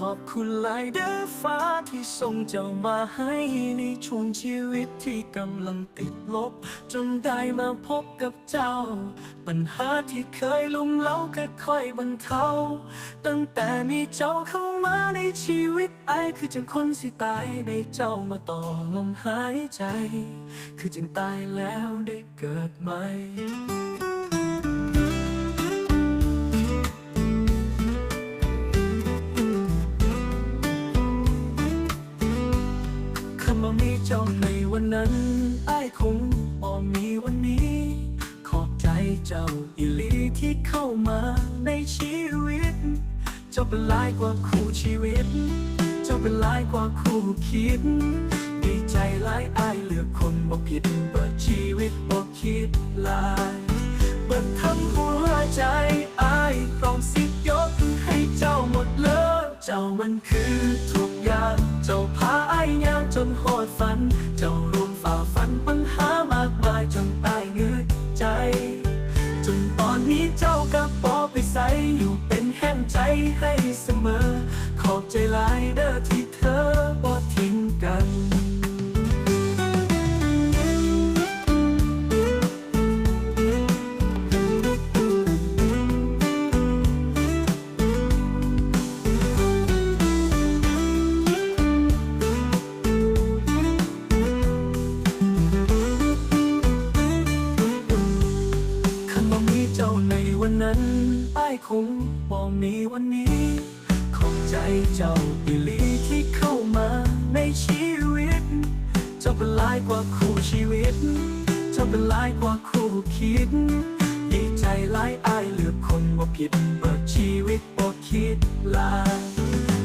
ขอบคุณหลายเด้อฟ้าที่ส่งเจ้ามาให้ในช่วงชีวิตที่กำลังติดลบ จนได้มาพบกับเจ้า ปัญหาที่เคยลุมเล้าก็ค่อยบรรเทาตั้งแต่มีเจ้าเข้ามาในชีวิตไอคือจังคนสิตายได้เจ้ามาต่อลมหายใจ คือจึงตายแล้วได้เกิดใหม่ ในวันนั้นไอ้คงบ่มีวันนี้ ขอบใจเจ้าอีลีที่เข้ามาในชีวิต เจ้าเป็นหลายกว่าคู่ชีวิต เจ้าเป็นหลายกว่าคู่คิด ดีใจหลายอ้เลือกคนบ่ผิดเปิดชีวิตบ่คิดหลายเปิดทำหัวใจไอ้ายพร้อมสิยกให้เจ้าหมดเลย เจ้ามันคือ อยู่เป็นแห้งใจให้เสมอ ขอบใจหลายเด้อที่เธอบ่ทิ้งกันคันบ่มีเจ้าในวันนั้นายคงบ่มีวันนี้ขอบใจเจ้าอีหลีที่เข้ามาในชีวิต เจ้าเป็นหลายกว่าคู่ชีวิต เจ้าเป็นหลายกว่าคู่คิด ดีใจหลายอายเลือกคนบ่ผิด เปิดชีวิตบ่คิดลา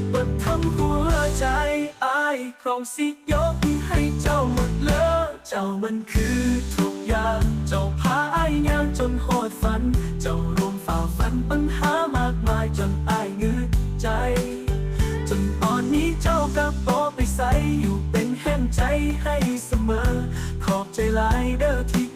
เปิดทำหัวใจอายพร้อมสิยกให้เจ้าหมดเลยเจ้ามันคือทุกอย่าง เจ้าพาไอายย่างจนโหดฝัน เจ้า ฝันปัญหามากมายจนอายงืดใจ จนตอนนี้เจ้ากับโตไปใสอยู่เป็นแห่งใจให้เสมอ ขอบใจหลายเด้อที่